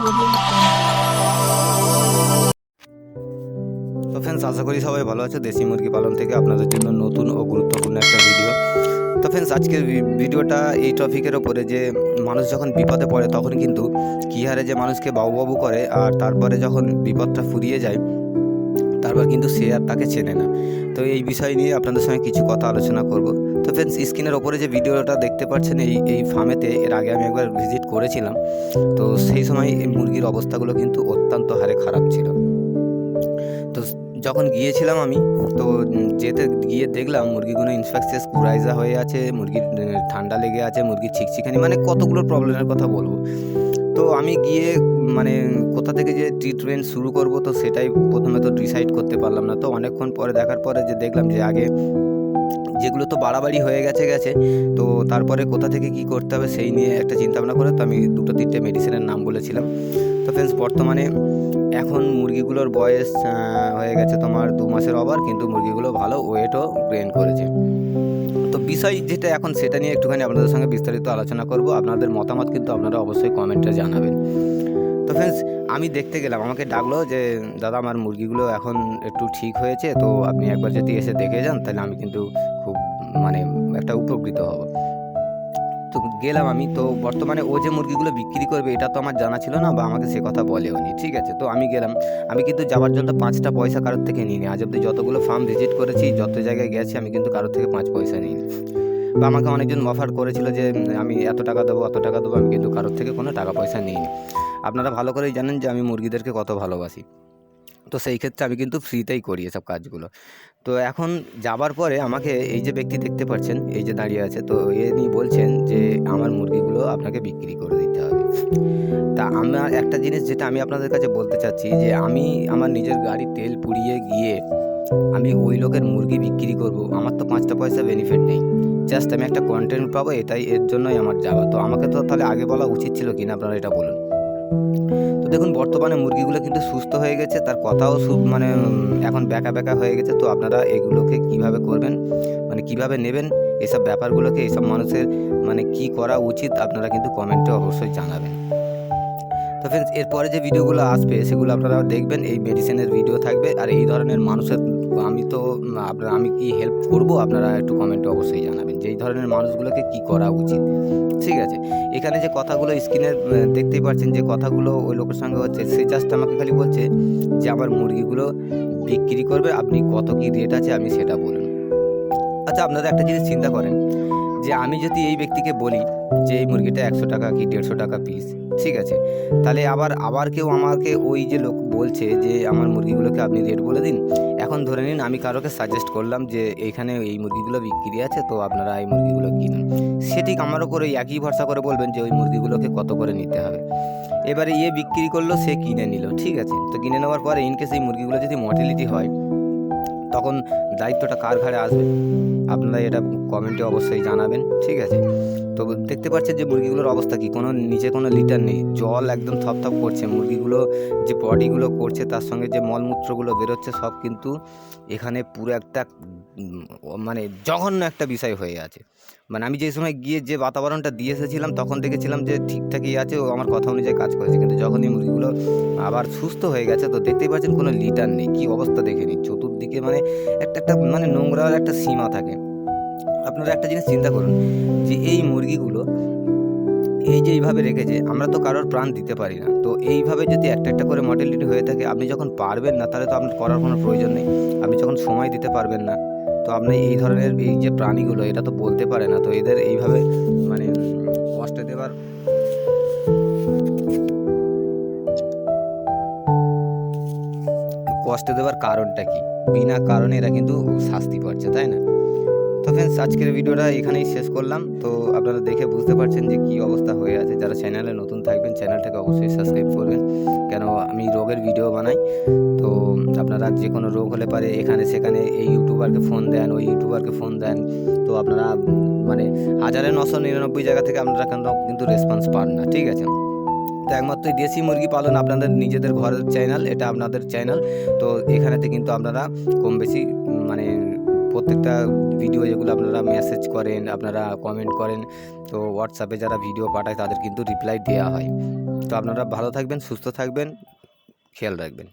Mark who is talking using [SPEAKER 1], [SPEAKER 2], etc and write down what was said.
[SPEAKER 1] তো ফ্রেন্ডস আশা করি সবাই ভালো আছে। দেশি মুরগি পালন থেকে আপনাদের জন্য নতুন ও গুরুত্বপূর্ণ একটা ভিডিও তো ফ্রেন্ডস আজকের ভিডিওটা এই টপিকের ওপরে যে মানুষ যখন বিপদে পড়ে, তখন কিন্তু কী হারে যে মানুষকে বাবু বাবু করে আর তারপরে যখন বিপদটা ফুরিয়ে যায়, তারপর কিন্তু সে আর তাকে চেনে না। তো এই বিষয় নিয়ে আপনাদের সঙ্গে কিছু কথা আলোচনা করব। তো ফ্রেন্ডস স্ক্রিনের ওপরে যে ভিডিওটা দেখতে পাচ্ছেন, এই এই ফার্মেতে এর আগে আমি একবার ভিজিট করেছিলাম। তো সেই সময় এই মুরগির অবস্থাগুলো কিন্তু অত্যন্ত হারে খারাপ ছিল। তো যখন গিয়েছিলাম আমি, তো যেতে গিয়ে দেখলাম মুরগিগুলো ইনফেকশাস কুরাইজা হয়ে আছে, মুরগির ঠান্ডা লেগে আছে, মুরগির ছিকছিখানি মানে কতগুলো প্রবলেমের কথা বলব। তো আমি গিয়ে মানে কোথা থেকে যে ট্রিটমেন্ট শুরু করব, তো সেটাই প্রথমে তো ডিসাইড করতে পারলাম না। তো অনেকক্ষণ পরে, দেখার পরে যে দেখলাম যে আগে যেগুলো তো বাড়াবাড়ি হয়ে গেছে গেছে, তো তারপরে কোথা থেকে কি করতে হবে সেই নিয়ে একটা চিন্তা ভাবনা করে তো আমি দুটো তিনটে মেডিসিনের নাম বলেছিলাম। তো ফ্রেন্ডস বর্তমানে এখন মুরগিগুলোর বয়স হয়ে গেছে তোমার দু মাসের ওভার কিন্তু মুরগিগুলো ভালো ওয়েটও গ্রেন করেছে। তো বিষয় যেটা এখন সেটা নিয়ে একটুখানি আপনাদের সঙ্গে বিস্তারিত আলোচনা করব। আপনাদের মতামত কিন্তু আপনারা অবশ্যই কমেন্টে জানাবেন। তো ফ্রেন্ডস আমি দেখতে গেলাম, আমাকে ডাকলো যে, দাদা, আমার মুরগিগুলো এখন একটু ঠিক হয়েছে, তো আপনি একবার যদি এসে দেখে যান, তাহলে আমি কিন্তু মানে একটা উপকৃত হব। তো গেলাম আমি, তো বর্তমানে ও যে মুরগিগুলো বিক্রি করবে, এটা তো আমার জানা ছিল না বা আমাকে সে কথা বলেও নি ঠিক আছে? তো আমি গেলাম, আমি কিন্তু যাওয়ার জন্য পাঁচটা পয়সা কারোর থেকে নিইনি। আজ অব্দি যতগুলো ফার্ম ভিজিট করেছি, যত জায়গায় গেছি, আমি কিন্তু কারোর থেকে পাঁচ পয়সা নিইনি। বা আমাকে অনেকজন অফার করেছিল যে আমি এত টাকা দেবো, অত টাকা দেবো, আমি কিন্তু কারোর থেকে কোনো টাকা পয়সা নিইনি। আপনারা ভালো করেই জানেন যে আমি মুরগিদেরকে কত ভালোবাসি। তো সেই ক্ষেত্রে আমি কিন্তু ফ্রিতেই করি এসব কাজগুলো। তো এখন যাবার পরে আমাকে এই যে ব্যক্তি দেখতে পাচ্ছেন এই যে দাঁড়িয়ে আছে, তো এনি বলছেন যে আমার মুরগিগুলো আপনাকে বিক্রি করে দিতে হবে। তা আমার একটা জিনিস যেটা আমি আপনাদের কাছে বলতে চাচ্ছি যে আমি আমার নিজের গাড়ির তেল পুড়িয়ে গিয়ে আমি ওই লোকের মুরগি বিক্রি করব, আমার তো পাঁচটা পয়সা বেনিফিট নেই। জাস্ট আমি একটা কন্টেন্ট পাবো, এটাই এর জন্যই আমার যাওয়া। তো আমাকে তো তাহলে আগে বলা উচিত ছিল কিনা, আপনারা এটা বলুন। তো দেখুন, বর্তমানে মুরগিগুলো কিন্তু সুস্থ হয়ে গেছে, তার কথাও মানে এখন ব্যাকা ব্যাকা হয়ে গেছে। তো আপনারা এগুলোকে কীভাবে করবেন মানে কীভাবে নেবেন, এসব ব্যাপারগুলোকে, এসব মানুষের মানে কি করা উচিত, আপনারা কিন্তু কমেন্টে অবশ্যই জানাবেন। তো ফ্রেন্ডস এরপরে যে ভিডিওগুলো আসবে, সেগুলো আপনারা দেখবেন, এই মেডিসিনের ভিডিও থাকবে, আর এই ধরনের মানুষের, আমি তো, আপনারা, আমি কি হেল্প করব, আপনারা একটু কমেন্টে অবশ্যই জানাবেন যে এই ধরনের মানুষগুলোকে কি করা উচিত। ঠিক আছে। এখানে যে কথাগুলো স্ক্রিনে দেখতেই পাচ্ছেন যে কথাগুলো ওই লোকের সঙ্গে হচ্ছে, সে জাস্ট আমাকে খালি বলছে যে আমার মুরগিগুলো বিক্রি করবে, আপনি কত কী রেট আছে আপনি সেটা বলুন। আচ্ছা আপনারা একটা জিনিস চিন্তা করেন যে আমি যদি এই ব্যক্তিকে বলি যে এই মুরগিটা একশো টাকা কি দেড়শো টাকা পিস ঠিক আছে। তাহলে আবার আবার কেউ আমাকে ওই যে লোক বলছে যে আমার মুরগিগুলোকে আপনি রেট বলে দিন। এখন ধরে নিন আমি কারোকে সাজেস্ট করলাম যে এইখানে এই মুরগিগুলো বিক্রি আছে, তো আপনারা এই মুরগিগুলো কিনুন। সে ঠিক আমার ওপর ওই একই ভরসা করে বলবেন যে ওই মুরগিগুলোকে কত করে নিতে হবে। এবারে ইয়ে বিক্রি করল, সে কিনে নিল, ঠিক আছে। তো কিনে নেওয়ার পরে ইনকেস এই মুরগিগুলো যদি মর্টিলিটি হয়, তখন দায়িত্বটা কার ঘাড়ে আসবে? আপনারা এটা কমেন্টে অবশ্যই জানাবেন, ঠিক আছে। তো দেখতে পাচ্ছেন যে মুরগিগুলোর অবস্থা কি? কোনো নিচে কোনো লিটার নেই। জল একদম থপথপ করছে। মুরগিগুলো যে বডিগুলো করছে, তার সঙ্গে যে মলমূত্রগুলো বেরোচ্ছে, সব কিন্তু এখানে পুরো একটা মানে জঘন্য একটা বিষয় হয়ে আছে। মানে আমি যে সময় গিয়ে যে বাতাবরণটা দিয়ে এসেছিলাম, তখন দেখেছিলাম যে ঠিকঠাকই আছে, ও আমার কথা অনুযায়ী কাজ করেছে। কিন্তু যখনই মুরগিগুলো আবার সুস্থ হয়ে গেছে, তো দেখতেই পাচ্ছেন কোনো লিটার নেই। কী অবস্থা দেখে নিন। চতুর্দিকে মানে একটা একটা মানে নোংরার একটা সীমা থাকে। আপনারা একটা জিনিস চিন্তা করুন যে এই মুরগিগুলো এই যে এইভাবে রেখেছে, আমরা তো কারোর প্রাণ দিতে পারি না। তো এইভাবে যদি একটা একটা করে মডেলিটি হয়ে থাকে, আপনি যখন পারবেন না, তাহলে তো আপনার করার কোনো প্রয়োজন নেই। আপনি যখন সময় দিতে পারবেন না, তো আপনি এই ধরনের এই যে প্রাণীগুলো, এটা তো বলতে পারে না। তো এদের এইভাবে মানে কষ্ট দেওয়ার কষ্ট দেওয়ার কারণটা কি? বিনা কারণে এরা কিন্তু শাস্তি পাচ্ছে, তাই না? তো ফ্রেন্ডস আজকের ভিডিওটা এখানেই শেষ করলাম। তো আপনারা দেখে বুঝতে পারছেন যে কি অবস্থা হয়ে আছে। যারা চ্যানেলে নতুন থাকবেন চ্যানেলটাকে অবশ্যই সাবস্ক্রাইব করবেন। কেন, আমি রোগের ভিডিও বানাই। তো আপনারা যে কোনো রোগ হলে পারে এখানে সেখানে এই ইউটিউবারকে ফোন দেন, ওই ইউটিউবারকে ফোন দেন। তো আপনারা মানে হাজারে নশো নিরানব্বই জায়গা থেকে আপনারা কেন কিন্তু রেসপন্স পান না, ঠিক আছে? তো একমাত্র দেশি মুরগি পালন আপনাদের নিজেদের ঘরের চ্যানেল এটা আপনাদের চ্যানেল তো এখানেতে কিন্তু আপনারা কম বেশি মানে প্রত্যেকটা ভিডিও যেগুলো আপনারা মেসেজ করেন, আপনারা কমেন্ট করেন, তো হোয়াটসঅ্যাপে যারা ভিডিও পাঠায় তাদের কিন্তু রিপ্লাই দেওয়া হয়। তো আপনারা ভালো থাকবেন, সুস্থ থাকবেন, খেয়াল রাখবেন।